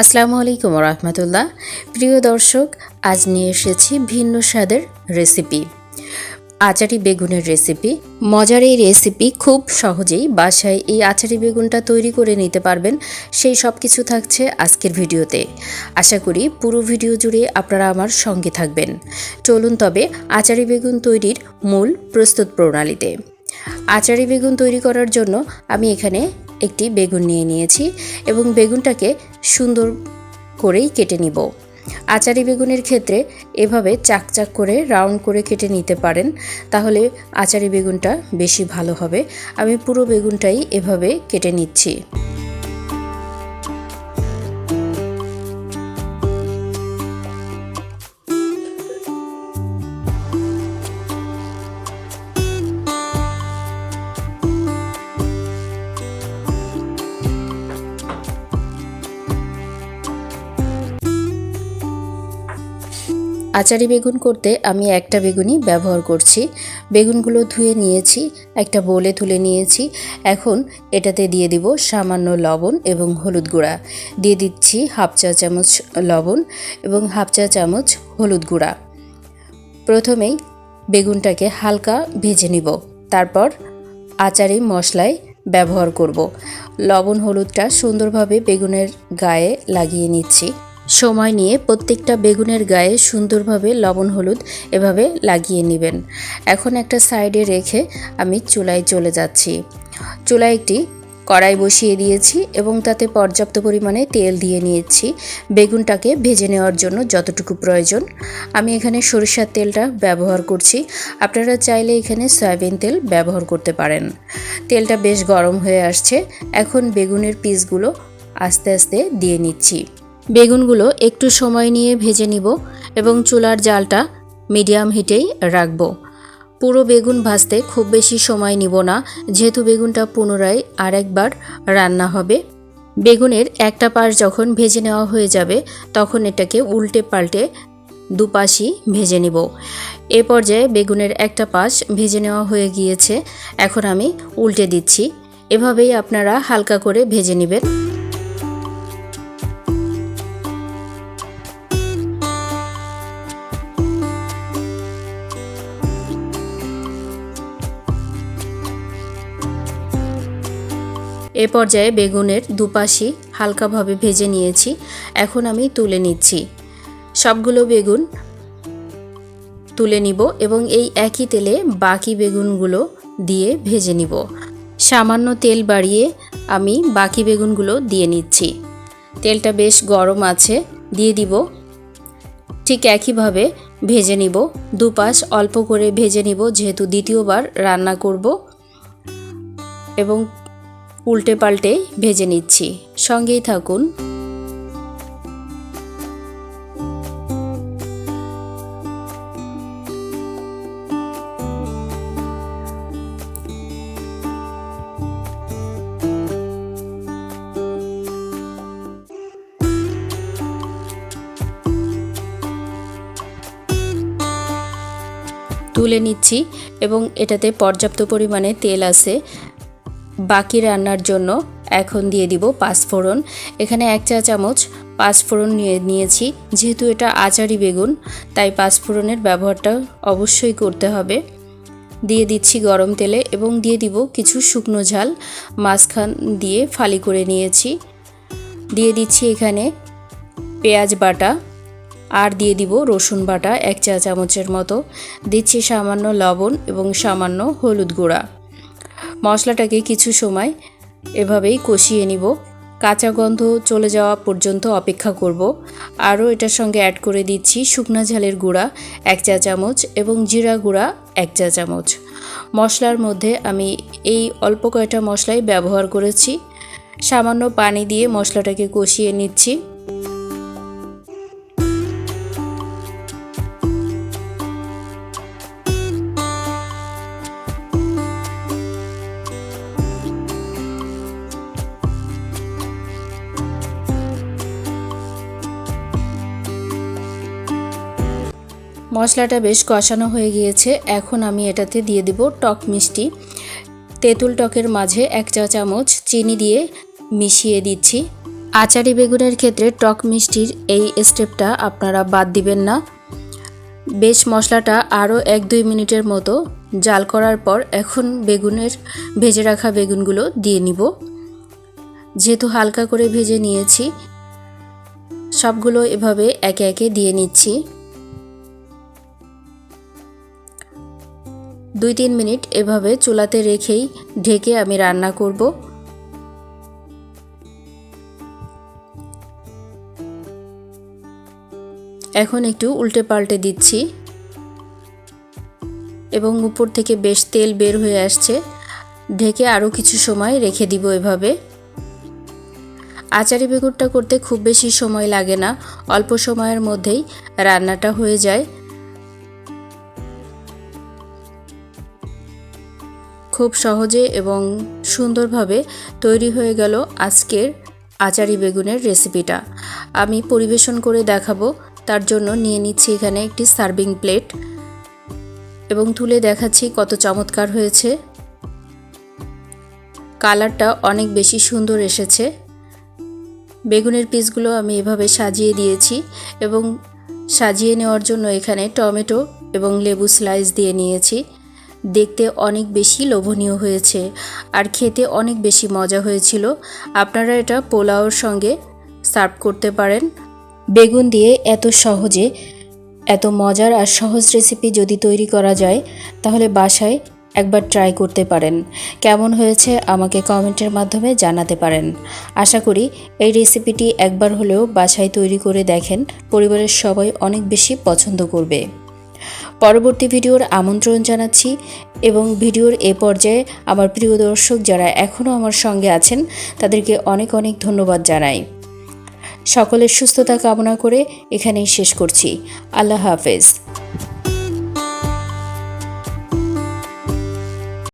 আসসালামু আলাইকুম রহমতুল্লাহ প্রিয় দর্শক, আজ নিয়ে এসেছি ভিন্ন স্বাদের রেসিপি আচারি বেগুনের রেসিপি মজার এই রেসিপি খুব সহজেই বাসায় এই আচারি বেগুনটা তৈরি করে নিতে পারবেন। সেই সব কিছু থাকছে আজকের ভিডিওতে। আশা করি পুরো ভিডিও জুড়ে আপনারা আমার সঙ্গে থাকবেন। চলুন তবে আচারি বেগুন তৈরির মূল প্রস্তুত প্রণালীতে। আচারি বেগুন তৈরি করার জন্য আমি এখানে একটি বেগুন নিয়ে নিয়েছি এবং বেগুনটাকে সুন্দর করেই কেটে নিব। আচারি বেগুনের ক্ষেত্রে এভাবে চাকচাক করে রাউন্ড করে কেটে নিতে পারেন, তাহলে আচারি বেগুনটা বেশি ভালো হবে। আমি পুরো বেগুনটাই এভাবে কেটে নিচ্ছি। আচারি বেগুন করতে আমি একটা বেগুনই ব্যবহার করছি। বেগুনগুলো ধুয়ে নিয়েছি, একটা বোলে তুলে নিয়েছি। এখন এটাতে দিয়ে দিব সামান্য লবণ এবং হলুদ গুঁড়া। দিয়ে দিচ্ছি হাফ চা চামচ লবণ এবং হাফ চা চামচ হলুদ গুঁড়া। প্রথমেই বেগুনটাকে হালকা ভেজে নিব। তারপর আচারি মশলায় ব্যবহার করব। লবণ হলুদটা সুন্দরভাবে বেগুনের গায়ে লাগিয়ে নিচ্ছি। সময় নিয়ে প্রত্যেকটা বেগুনের গায়ে সুন্দরভাবে লবণ হলুদ এভাবে লাগিয়ে নেবেন। এখন একটা সাইডে রেখে আমি চুলায় চলে যাচ্ছি। চুলায় একটি কড়াই বসিয়ে দিয়েছি এবং তাতে পর্যাপ্ত পরিমাণে তেল দিয়ে নিয়েছি। বেগুনটাকে ভেজে নেওয়ার জন্য যতটুকু প্রয়োজন। আমি এখানে সরিষার তেলটা ব্যবহার করছি। আপনারা চাইলে এখানে সয়াবিন তেল ব্যবহার করতে পারেন। তেলটা বেশ গরম হয়ে আসছে। এখন বেগুনের পিসগুলো আস্তে আস্তে দিয়ে নিচ্ছি। বেগুনগুলো একটু সময় নিয়ে ভেজে নিব এবং চুলার জালটা মিডিয়াম হিটেই রাখব। পুরো বেগুন ভাজতে খুব বেশি সময় নিব না, যেহেতু বেগুনটা পুনরায় আরেকবার রান্না হবে। বেগুনের একটা পাশ যখন ভেজে নেওয়া হয়ে যাবে, তখন এটাকে উল্টে পাল্টে দুপাশই ভেজে নিব। এ পর্যায়ে বেগুনের একটা পাশ ভেজে নেওয়া হয়ে গিয়েছে, এখন আমি উল্টে দিচ্ছি। এভাবেই আপনারা হালকা করে ভেজে নেবেন। এ পর্যায়ে বেগুনের দুপাশই হালকাভাবে ভেজে নিয়েছি, এখন আমি তুলে নিচ্ছি। সবগুলো বেগুন তুলে নিব এবং এই একই তেলে বাকি বেগুনগুলো দিয়ে ভেজে নিব। সামান্য তেল বাড়িয়ে আমি বাকি বেগুনগুলো দিয়ে নিচ্ছি। তেলটা বেশ গরম আছে, দিয়ে দিব। ঠিক একইভাবে ভেজে নিব। দুপাশ অল্প করে ভেজে নিব, যেহেতু দ্বিতীয়বার রান্না করব। এবং উল্টে পাল্টে ভেজে নিচ্ছি। সঙ্গেই থাকুন। তুলে নিচ্ছি এবং এটাতে পর্যাপ্ত পরিমাণে তেল আছে। বাকি রান্নার জন্য এখন দিয়ে দিব পাঁচফোড়ন এখানে এক চা চামচ পাঁচফোড়ন নিয়ে নিয়েছি। যেহেতু এটা আচারি বেগুন, তাই পাঁচফোড়নের ব্যবহারটা অবশ্যই করতে হবে। দিয়ে দিচ্ছি গরম তেলে এবং দিয়ে দিব কিছু শুকনো ঝাল, মাঝখান দিয়ে ফালি করে নিয়েছি। দিয়ে দিচ্ছি এখানে পেঁয়াজ বাটা আর দিয়ে দিব রসুন বাটা এক চা চামচের মতো। দিচ্ছি সামান্য লবণ এবং সামান্য হলুদ গুঁড়া। মশলাটাকে কিছু সময় এভাবেই কষিয়ে নিব। কাঁচা গন্ধ চলে যাওয়া পর্যন্ত অপেক্ষা করব। আরও এটার সঙ্গে অ্যাড করে দিচ্ছি শুকনা ঝালের গুঁড়া, এক চা চামচ, এবং জিরা গুঁড়া, এক চা চামচ। মশলার মধ্যে আমি এই অল্প কয়টা মশলাই ব্যবহার করেছি। সামান্য পানি দিয়ে মশলাটাকে কষিয়ে নিচ্ছি। মশলাটা বেশ কষানো হয়ে গিয়েছে। এখন আমি এটাতে দিয়ে দিব টক মিষ্টি। তেঁতুল টকের মাঝে এক চা চামচ চিনি দিয়ে মিশিয়ে দিচ্ছি। আচারি বেগুনের ক্ষেত্রে টক মিষ্টির এই স্টেপটা আপনারা বাদ দিবেন না। বেশ মশলাটা আরও এক দুই মিনিটের মতো জাল করার পর এখন বেগুনের, ভেজে রাখা বেগুনগুলো দিয়ে নিব। যেহেতু হালকা করে ভেজে নিয়েছি, সবগুলো এভাবে একে একে দিয়ে নিচ্ছি। দুই তিন মিনিট এভাবে চুলাতে রেখেই ঢেকে আমি রান্না করব। এখন একটু উল্টে পাল্টে দিচ্ছি। এবং উপর থেকে বেশ তেল বের হয়ে আসছে। ঢেকে আরও কিছু সময় রেখে দিব এভাবে। আচারি বেগুনটা করতে খুব বেশি সময় লাগে না। অল্প সময়ের মধ্যেই রান্নাটা হয়ে যায়। খুব সহজে এবং সুন্দরভাবে তৈরি হয়ে গেল আজকের আচারি বেগুনের রেসিপিটা। আমি পরিবেশন করে দেখাবো, তার জন্য নিয়ে নিচ্ছি এখানে একটি সার্ভিং প্লেট এবং তুলে দেখাচ্ছি কত চমৎকার হয়েছে। কালারটা অনেক বেশি সুন্দর এসেছে। বেগুনের পিসগুলো আমি এভাবে সাজিয়ে দিয়েছি এবং সাজিয়ে নেওয়ার জন্য এখানে টমেটো এবং লেবু স্লাইস দিয়ে নিয়েছি। দেখতে অনেক বেশি লোভনীয় হয়েছে আর খেতে অনেক বেশি মজা হয়েছিল। আপনারা এটা পোলাওর সঙ্গে সার্ভ করতে পারেন। বেগুন দিয়ে এত সহজে, এত মজার আর সহজ রেসিপি যদি তৈরি করা যায়, তাহলে বাসায় একবার ট্রাই করতে পারেন। কেমন হয়েছে আমাকে কমেন্টের মাধ্যমে জানাতে পারেন। আশা করি এই রেসিপিটি একবার হলেও বাসায় তৈরি করে দেখেন। পরিবারের সবাই অনেক বেশি পছন্দ করবে। পরবর্তী ভিডিওর আমন্ত্রণ জানাচ্ছি এবং ভিডিওর এ পর্যায়ে আমার প্রিয় দর্শক যারা এখনও আমার সঙ্গে আছেন, তাদেরকে অনেক অনেক ধন্যবাদ জানাই। সকলের সুস্থতা কামনা করে এখানেই শেষ করছি। আল্লাহ হাফেজ।